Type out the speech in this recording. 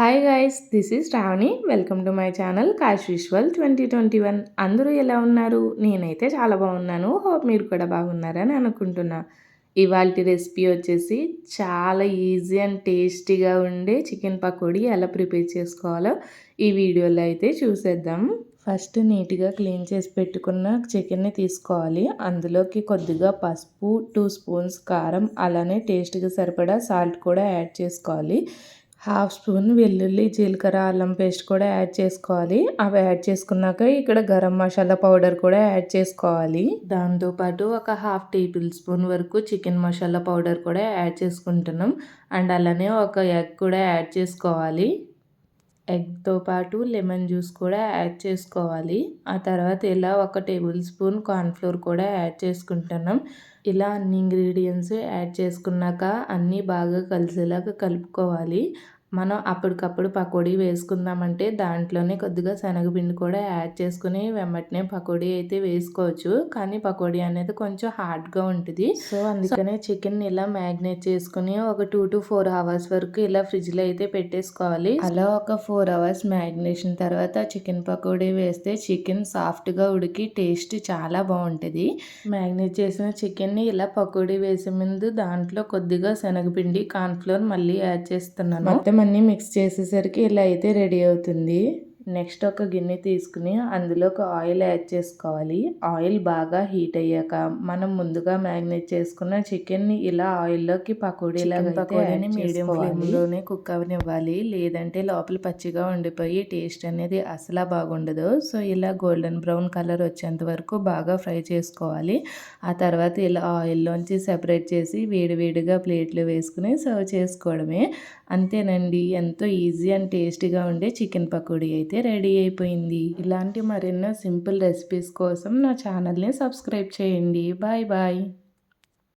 Hi guys this is Shravani welcome to my channel cash visual twenty twenty one అందరూ ఎలా ఉన్నారు? నేనైతే చాలా బాగున్నాను. హోప్ మీరు కూడా బాగున్నారని అనుకుంటున్నా. ఇవాళ రెసిపీ వచ్చేసి చాలా ఈజీ అండ్ టేస్టీగా ఉండే చికెన్ పకోడీ ఎలా ప్రిపేర్ చేసుకోవాలో ఈ వీడియోలో అయితే చూసేద్దాం. ఫస్ట్ నీట్గా క్లీన్ చేసి పెట్టుకున్న చికెన్ని తీసుకోవాలి. అందులోకి కొద్దిగా పసుపు టూ స్పూన్స్ కారం అలానే టేస్ట్గా సరిపడా సాల్ట్ కూడా యాడ్ చేసుకోవాలి. హాఫ్ స్పూన్ వెల్లుల్లి జీలకర్ర అల్లం పేస్ట్ కూడా యాడ్ చేసుకోవాలి. అవి యాడ్ చేసుకున్నాక ఇక్కడ గరం మసాలా పౌడర్ కూడా యాడ్ చేసుకోవాలి. దాంతోపాటు ఒక హాఫ్ టేబుల్ స్పూన్ వరకు చికెన్ మసాలా పౌడర్ కూడా యాడ్ చేసుకుంటున్నాం. అండ్ అలానే ఒక ఎగ్ కూడా యాడ్ చేసుకోవాలి. ఎగ్తో పాటు లెమన్ జ్యూస్ కూడా యాడ్ చేసుకోవాలి. ఆ తర్వాత ఇలా ఒక టేబుల్ స్పూన్ కార్న్ఫ్లోర్ కూడా యాడ్ చేసుకుంటున్నాం. ఇలా అన్ని ఇంగ్రీడియంట్స్ యాడ్ చేసుకున్నాక అన్నీ బాగా కలిసేలాగా కలుపుకోవాలి. మనం అప్పటికప్పుడు పకోడీ వేసుకుందామంటే దాంట్లోనే కొద్దిగా శనగపిండి కూడా యాడ్ చేసుకుని వెంబటనే పకోడీ అయితే వేసుకోవచ్చు. కానీ పకోడీ అనేది కొంచెం హార్డ్గా ఉంటుంది. సో అందుకనే చికెన్ ఇలా మ్యాగ్నేట్ చేసుకుని ఒక టూ టు ఫోర్ అవర్స్ వరకు ఇలా ఫ్రిడ్జ్లో అయితే పెట్టేసుకోవాలి. అలా ఒక ఫోర్ అవర్స్ మ్యాగ్నేషన్ తర్వాత చికెన్ పకోడీ వేస్తే చికెన్ సాఫ్ట్గా ఉడికి టేస్ట్ చాలా బాగుంటుంది. మ్యాగ్నేట్ చేసిన చికెన్ని ఇలా పకోడీ వేసే ముందు దాంట్లో కొద్దిగా శనగపిండి కార్న్ఫ్లోర్ మళ్ళీ యాడ్ చేస్తున్నాను. మొత్తం అన్నీ మిక్స్ చేసేసరికి ఇలా అయితే రెడీ అవుతుంది. నెక్స్ట్ ఒక గిన్నె తీసుకుని అందులోకి ఆయిల్ యాడ్ చేసుకోవాలి. ఆయిల్ బాగా హీట్ అయ్యాక మనం ముందుగా మ్యాగ్నేట్ చేసుకున్న చికెన్ని ఇలా ఆయిల్లోకి పకోడీలాగా పకోడీని మీడియం ఫ్లేమ్లోనే కుక్ అవనివ్వాలి లేదంటే లోపల పచ్చిగా ఉండిపోయి టేస్ట్ అనేది అసలు బాగుండదు. సో ఇలా గోల్డెన్ బ్రౌన్ కలర్ వచ్చేంత వరకు బాగా ఫ్రై చేసుకోవాలి. ఆ తర్వాత ఇలా ఆయిల్లోంచి సెపరేట్ చేసి వేడివేడిగా ప్లేట్లు వేసుకుని సర్వ్ చేసుకోవడమే. అంతేనండి. ఎంతో ఈజీ అండ్ టేస్టీగా ఉండే చికెన్ పకోడీ అయితే రెడీ అయిపోయింది. ఇలాంటి మరెన్నో సింపుల్ రెసిపీస్ కోసం నా ఛానల్ని సబ్స్క్రైబ్ చేయండి. Bye bye.